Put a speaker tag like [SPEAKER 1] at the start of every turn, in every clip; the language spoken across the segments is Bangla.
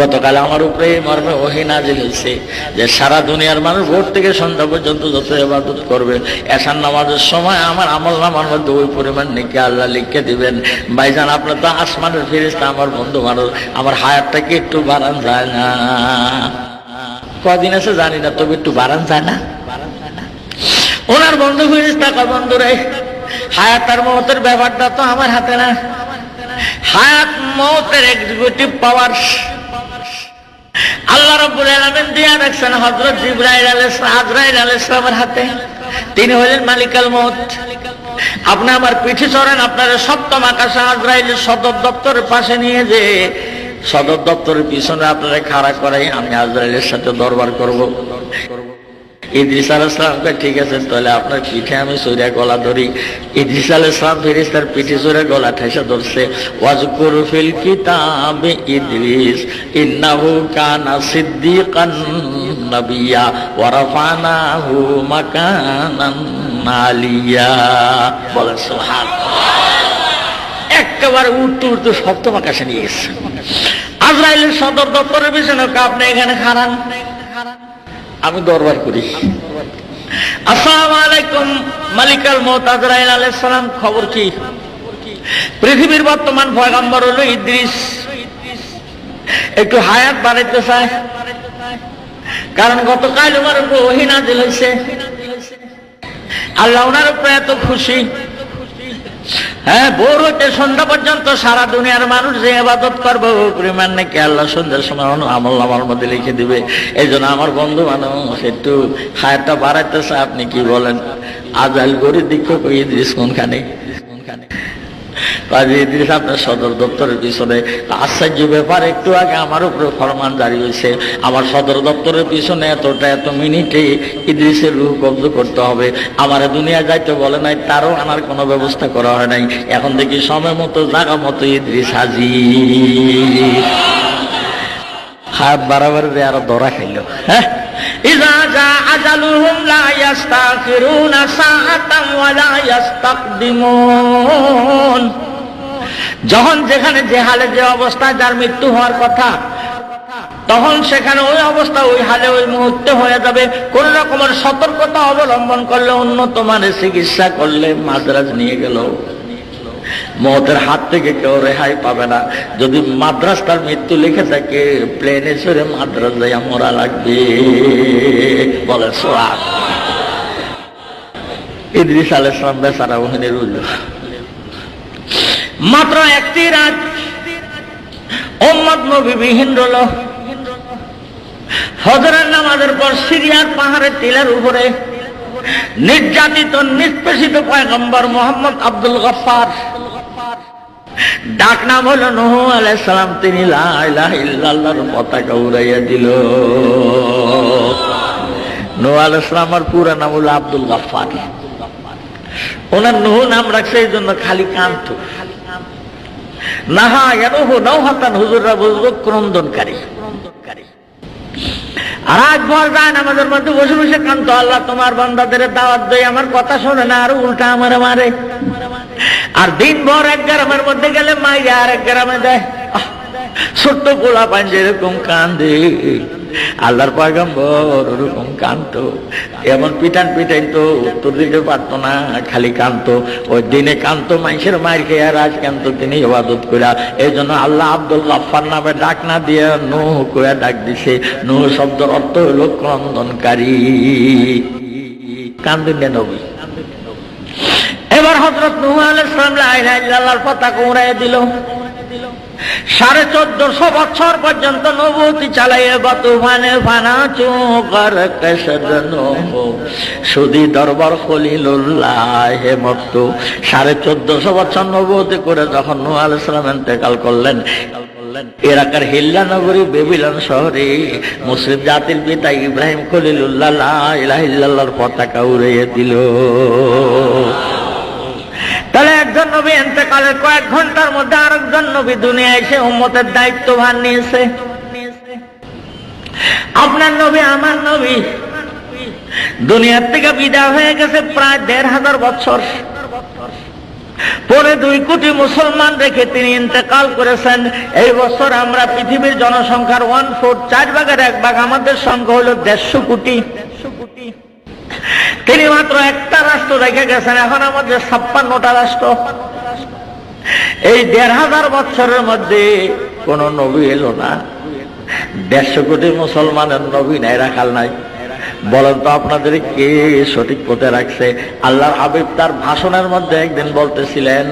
[SPEAKER 1] গতকাল আমার উপরে মর্মে ওহি নাজিল হয়েছে যে সারা দুনিয়ার মানুষ ভোর থেকে সন্ধ্যা পর্যন্ত যত ইবাদত করবে এসার নামাজের সময় আমার আমল নামার মধ্যে ওই পরিমাণ নাকি আল্লাহ লিখে দিবেন। ভাইজান, আপনার তো আসমানের ফিরিস্তা আমার বন্ধু মানুষ, আমার হায়াতটাকে একটু বাড়ান যায় না? কদিন আছে জানি না, তবে একটু বাড়ান যায় না? ওনার বন্ধু ফিরিস্তা বন্ধু রে, হায়াত আর মতের ব্যাপারটা তো আমার হাতে না। হায়াত মতের এক্সিকিউটিভ পাওয়ার আল্লাহ রব্বুল আলমেন দিয়া রাখছেন হজরত জিব্রাইল আজরাইল আলাইহিস সালামের হাতে। তিনি হলেন মালিকাল মত আপনি আমার পিঠে চড়েন, আপনার সপ্তম আকাশে আজরাইলের সদর দপ্তরের পাশে নিয়ে যে সদর দপ্তরের পিছনে আপনারা খাড়া করাই আমি আজরাইলের সাথে দরবার করব। ইদ্রিস আলাইসলামকে ঠিক আছে, তাহলে আপনার পিঠে আমি সৈরা গলা ধরি। ইদ্রিস আলাইসলাম ফিরিস তার পিঠে সৈরা গলা ঠেসে ধরছে। ওয়াজকুর ফিল ইদ্রিস, ইন্নাহু কানা সিদ্দিকান নাবিয়া, ওয়া রাফানাহু মাকানান একেবারে উঠতে উঠতে সপ্তম আকাশে নিয়ে গেছে আজরাইলের সদর দপ্তরের পিছনে আপনি এখানে খারান আমি দরবার করি। আসসালামু আলাইকুম মালিকাল মত আজরাইল আলাইহিস সালাম, খবর কি? পৃথিবীর বর্তমান পয়গম্বর হলো ইদ্রিস। একটু হায়াত বাড়াইতে চায়। কারণ গতকাল আমার উপর ওহী নাজিল হয়েছে আল্লাহ ওনার উপরে এত খুশি। হ্যাঁ ভোর হইতে সন্ধ্যা পর্যন্ত সারা দুনিয়ার মানুষ যে আবাদত করব পরিমাণ নাকি আল্লাহ সন্ধ্যার সময় আমল আমার মধ্যে লিখে দিবে। এই জন্য আমার বন্ধু মানুষ, একটু হায়ারটা বাড়াইতেছে, আপনি কি বলেন? আজাল করে দীক্ষ কই দিস কোনখানে কোনখানে আপনার সদর দপ্তরের পিছনে। আশ্চর্য ব্যাপার, একটু আগে আমার উপরে ফরমান জারি হয়েছে। আমার সদর দপ্তরের পিছনে এতটা, এত মিনিটে ইদ্রিসের রূপ কব্জ করতে হবে। আমার দুনিয়া যাইতে বলে নাই, তারও আনার কোনো ব্যবস্থা করা হয় নাই। এখন দেখি সময় মতো জায়গা মতো ইদ্রিস হাজি হাত বাড়াবার আরও ধরা খাইল। হ্যাঁ? যা আজালুহুম লা ইয়াস্তাখিরুনা সাআতাম ওয়া লা ইয়াস্তাকদিমুন। যখন যেখানে যে হালে যে অবস্থায় যার মৃত্যু হওয়ার কথা, তখন সেখানে ওই অবস্থা, ওই হালে ওই মুহূর্তে হয়ে যাবে। কোন রকমের সতর্কতা অবলম্বন করলে উন্নত মানের চিকিৎসা করলে মাদ্রাজ নিয়ে গেল মতের হাত থেকে কেউ রেহাই পাবে না। যদি মাদ্রাস তার মৃত্যু লিখে থাকে, প্লেনে চড়ে মাদ্রাস যাইয়া মরা লাগবে। বলে সোয়া ইদ্রিস আলাইসলাম বেচারা ওখানে রইল মাত্র একটি রাত। ওম্মদ নবী বিহীন রল হজরের নামাজের পর সিরিয়ার পাহাড়ের টিলার উপরে নির্যাতিত, নিষ্পেষিত পয়গম্বর মোহাম্মদ আব্দুল গফার ডাক নাম হলো নহু আলাইসালাম তিনি লা ইলাহা ইল্লাল্লাহর পতাকা উড়াইয়া দিল। নোহ আলাইসালামার পুরা নাম হলো আব্দুল গফার ওনার নহু নাম রাখছে, এই জন্য খালি কান্ত নাহা নৌহাতান হুজুররা ক্রন্দনকারী। আর একবার আমাদের মধ্যে বসে বসে কান্ত আল্লাহ তোমার বান্দাদের দাওয়াত দেয়, আমার কথা শোনে না, আর উল্টা আমার মারে। আর দিন ভর এক গ্রামের মধ্যে গেলে মাইয়া আর এক গ্রামে দেয় ছোট্ট পোলা পাঞ্জে এরকম কান্দে। আল্লাহর পয়গম্বর, ওরকম কান্ত। এমন পিটান পিটাইন তো, উত্তর দিতে পারতো না, খালি কান্ত। ওই দিনে কান্ত মানুষের মায়ের খেয়ে আর আজ কান্ত, তিনি ইবাদত কইরা। এই জন্য আল্লাহ আব্দুল গাফার নামে ডাক না দিয়ে নুহ কইয়া ডাক দিছে। নুহ শব্দের অর্থ হলো ক্রন্দনকারী। কান্দিনে নবী। এবার হজরত নুহ আলাইসালাম লা ইলাহা ইল্লাল্লাহর পতাকা উড়াইয়া দিল। সাড়ে চোদ্দশো বছর পর্যন্ত নবতি চালাইয়ে বতুফানে ফানা চোকার সুদি দরবার খলিলুল্লাহ হে মত্ত সাড়ে চোদ্দশো বছর নবতি করে যখন নূহ আলাইহিস সালাম ইন্তেকাল করলেন এলাকার হিল্লা নগরী বেবিলন শহরে মুসলিম জাতির পিতা ইব্রাহিম খলিলুল্লাহ লা ইলাহা পতাকা উড়িয়ে দিল। তাহলে একজন নবী এতেকালের কয়েক ঘণ্টার মধ্যে আরেকজন নবী দুনিয়া এসে উম্মতের দায়িত্ব ভার নিয়েছে। আপনার নবী, আমার নবী দুনিয়ার থেকে বিদায় হয়ে গেছে প্রায় দেড় হাজার বছর। পরে দুই কোটি মুসলমান রেখে তিনি ইন্তেকাল করেছেন। এই বছর আমরা পৃথিবীর জনসংখ্যার ওয়ান ফোর চার ভাগের এক ভাগ, আমাদের সংখ্যা হলো দেড়শো কোটি। তিনি মাত্র একটা রাষ্ট্র রেখে গেছেন, এখন আমাদের ছাপ্পান্নটা রাষ্ট্র। এই দেড় হাজার বছরের মধ্যে কোন নবী এলো না। দেড়শো কোটি মুসলমানের নবী নাই, রাখাল নাই। বলেন তো আপনাদের কে সঠিক পথে রাখছে? আল্লাহর হাবিব তার ভাষণের মধ্যে একদিন বলতেছিলেন,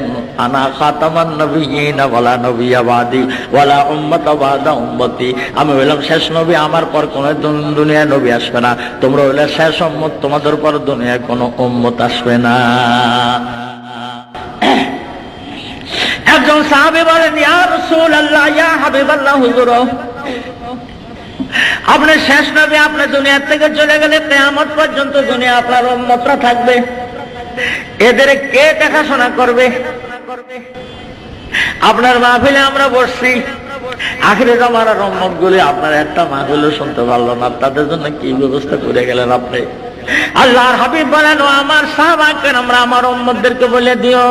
[SPEAKER 1] আনা খাতামান নবী না বলা নবী আবাদি বলা উম্মত আবাদা উম্মতি। আমি হইলাম শেষ নবী আমার পর কোন দুনিয়া নবী আসবে না। তোমরা হইলে শেষ উম্মত তোমাদের পর দুনিয়ায় কোনো উম্মত আসবে না। একজন সাহাবি বলেন, ইয়া রাসূলুল্লাহ, ইয়া হাবিবাল্লাহ, হুজুর। আপনি শেষ নবী আপনি দুনিয়ার থেকে চলে গেলে তেয়ামত পর্যন্ত দুনিয়া আপনার অন্যত্র থাকবে। এদের কে দেখাশোনা করবে? আপনার মাহফিলে আমরা বসছি। আখিরে আমার রম্মত গুলি আপনার একটা মাহফিলও শুনতে পারল না। তাদের জন্য কি ব্যবস্থা করে গেলেন আপনি? আল্লাহর হাবিব বলেন আমার সাহাবাকের আমরা আমার উম্মতদেরকে বলে দিও,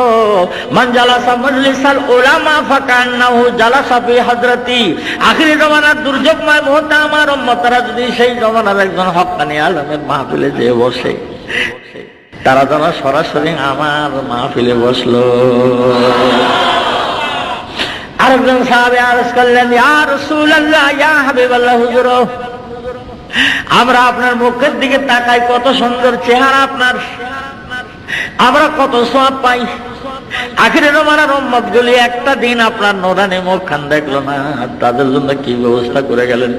[SPEAKER 1] মান জালাসা মজলিসাল উলামা ফাকান্নাহু জালাসা ফি হযরতি আখিরি জমানার দুর্যোগময় মুহূর্তে আমার উম্মতরা যদি সেই জমানার একজন হক্কানি আলমের মাহফিলে যেয়ে বসে, তারা যেন সরাসরি আমার মাহফিলে বসল। আরেকজন সাহাবে আরজ করলেন, ইয়া রাসূলুল্লাহ, ইয়া হাবিবাল্লাহ হুজুর আমরা আপনার মুখের দিকে তাকাই, কত সুন্দর চেহারা আপনার। আমরা কত সব পাই। আখিরের আমার রম্মত গুলি একটা দিন আপনার নোরানি মুখ খান দেখল না। তাদের জন্য কি ব্যবস্থা করে গেলেন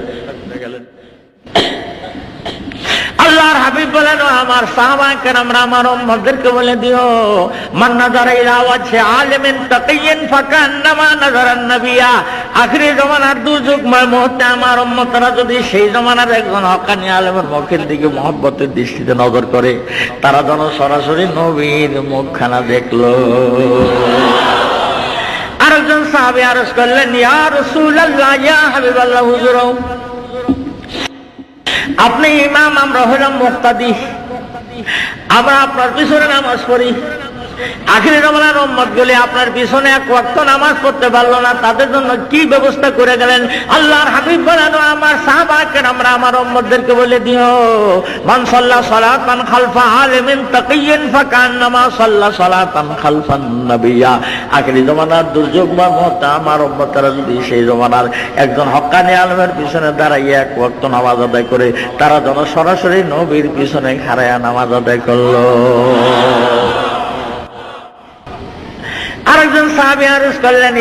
[SPEAKER 1] আল্লাহর হাবিব বলেন, আমার সাহাবাকে আমরা বলে দিও, মান নবিয়া। আখিরি জমানার মুহূর্তে আমার যদি সেই জমানার একজন হকানি আলেমের মুখের দিকে মহব্বতের দৃষ্টিতে নজর করে, তারা যেন সরাসরি নবীর মুখখানা দেখল। আরেকজন সাহাবী আরজ করলেন, ইয়া রাসূলুল্লাহ, ইয়া হাবিবাল্লাহ হুজুর আপনি ইমাম আমরা হলাম মুক্তাদি। আমরা আপনার পিছনে নামাজ পড়ি। আখিরি রমলার উম্মত গুলি আপনার পিছনে এক ওয়াক্ত নামাজ পড়তে পারল না, তাদের জন্য কি ব্যবস্থা করে গেলেন? আল্লাহর হাবিব বলেন আমার সাহাবাকে আমরা আমার উম্মতদেরকে বলে দিও, মান সাল্লাহ সালাতান খালফা আলিমিন তাকিয়িন ফাকান্নামা সাল্লাহ সালাতান খালফান নবিয়া। আখিরি জমানার দুর্যোগ বা মুহূর্তে আমার উম্মতরা যদি সেই জমানার একজন হক্কানি আলমের পিছনে দাঁড়াইয়া এক ওয়াক্ত নামাজ আদায় করে, তারা যেন সরাসরি নবীর পিছনে খারায়া নামাজ আদায় করল আরেকজন সাহাবী করলেন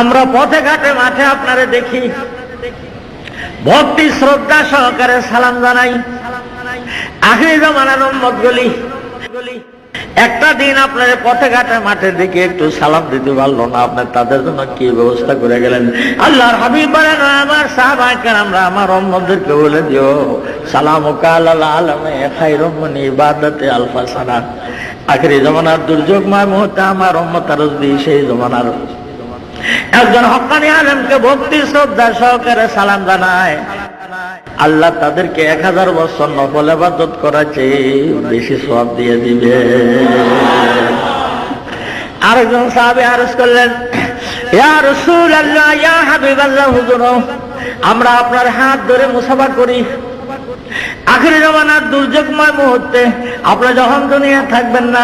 [SPEAKER 1] আমরা পথে ঘাটে, মাঠে আপনারে দেখি। ভক্তি শ্রদ্ধা সহকারে সালাম জানাই। আখিরি জমানার উম্মত গুলি একটা দিন আপনার পথে ঘাটে মাঠের দিকে একটু সালাম দিতে পারল না। আপনার তাদের জন্য কি ব্যবস্থা করে গেলেন? আল্লাহর হাবিব বলেন, আমার সাহাবাহাম আমরা আমার অম্মদেরকে বলে দিও, সালাম আলমে খাইরমনি ইবাদতে আলফা সানা আখেরি জমানার দুর্যোগময় মুহূর্তে আমার অম্মতার সেই জমানার একজন হকানি আলমকে ভক্তি, শ্রদ্ধা সহকারে সালাম জানায়। আল্লাহ তাদেরকে এক হাজার বছর নফল আবাদত করাছে বেশি সব দিয়ে দিবে। আরেকজন সাহাবে আরজ করলেন আমরা আপনার হাত ধরে মুসাফা করি। আখেরি জমানার দুর্যোগময় মুহূর্তে আপনারা যখন দুনিয়া থাকবেন না,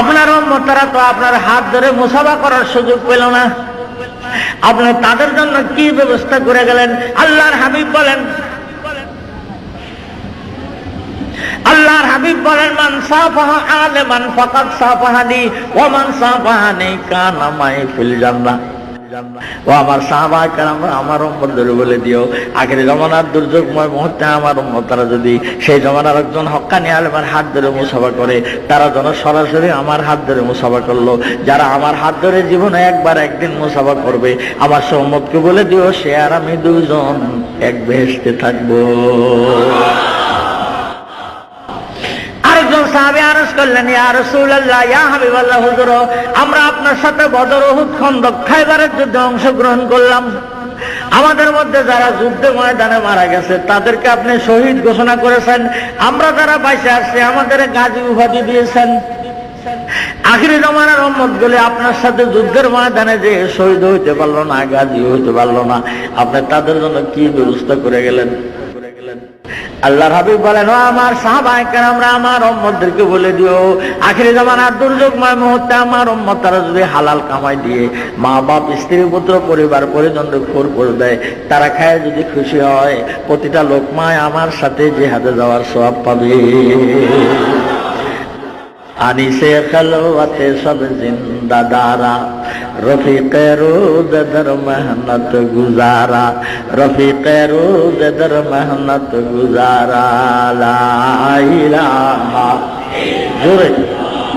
[SPEAKER 1] আপনার মতারা তো আপনার হাত ধরে মুসাফা করার সুযোগ পেল না। আপনি তাদের জন্য কি ব্যবস্থা করে গেলেন? আল্লাহর হাবিব বলেন, আল্লাহর হাবিব বলেন, মান সাফাহা আলেমান ফাকাত সাফাহানি ও মান সাফাহানি কানা মাই ফিল জান্নাহ। ও আমার সাহাবাহার আমরা বলে দিও, আগের জমানার দুর্যোগময় মুহূর্তে আমার যদি সেই জমানার একজন আলমের হাত ধরে মুসাফা করে, তারা যেন সরাসরি আমার হাত ধরে মুসাফা করল। যারা আমার হাত ধরে জীবনে একবার একদিন মুসাফা করবে, আমার সে উম্মতকে বলে দিও, সে আর আমি দুজন এক বেহেস্তে থাকব। সাহাবী আরজ করলেন, ইয়া রাসূলুল্লাহ, ইয়া হাবিবাল্লাহ, হুজুর, আমরা আপনার সাথে বদর উহুদ খন্দক খায়বারের যুদ্ধে অংশগ্রহণ করলাম। আমাদের মধ্যে যারা যুদ্ধে ময়দানে মারা গেছে, তাদেরকে আপনি শহীদ ঘোষণা করেছেন। আমরা যারা বাইসে আসছি, আমাদের গাজী উপাধি দিয়েছেন। আখিরি জমানার রহমত গুলি আপনার সাথে যুদ্ধের ময়দানে যে শহীদ হইতে পারল না, গাজী হইতে পারল না। আপনি তাদের জন্য কি ব্যবস্থা করে গেলেন? আল্লাহ হাবিব বলেন আমার সাহাবাহিকের আমরা আমার অম্মদেরকে বলে দিও, আখিরি জামানার দুর্যোগময় মুহূর্তে আমার অম্মদ তারা যদি হালাল কামাই দিয়ে মা বাপ স্ত্রী, পুত্র, পরিবার, পরিজনদের খোর করে দেয়, তারা খায় যদি খুশি হয়, প্রতিটা লোকমায় আমার সাথে যে হাতে যাওয়ার সব পাবে। আনিসে খলওয়াতে সব জিন্দাদারা। রফিক রোদ দর মেহনত গুজারা। রফিক রোদ দর মেহনত গুজারা। লাইলা জোরে।